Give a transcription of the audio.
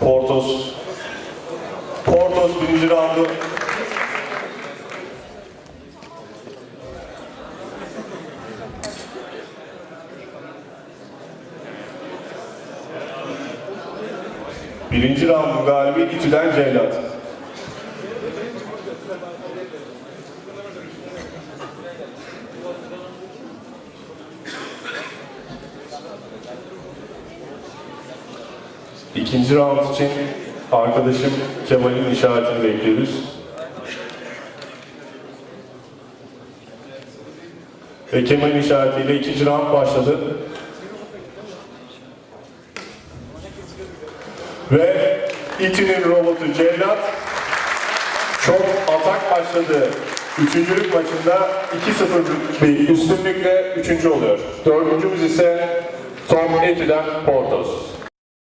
Portos. Portos birinci roundu Birinci roundun galibi İTÜ'den Ceylat. İkinci round için arkadaşım Kemal'in işaretini bekliyoruz. Ve Kemal'in işaretiyle ikinci round başladı. Ve İTÜ'nün robotu Cellat çok atak başladı. Üçüncülük maçında 2-0 bir üstünlükle üçüncü oluyor. Dördüncümüz ise Tom Etü'den Portos.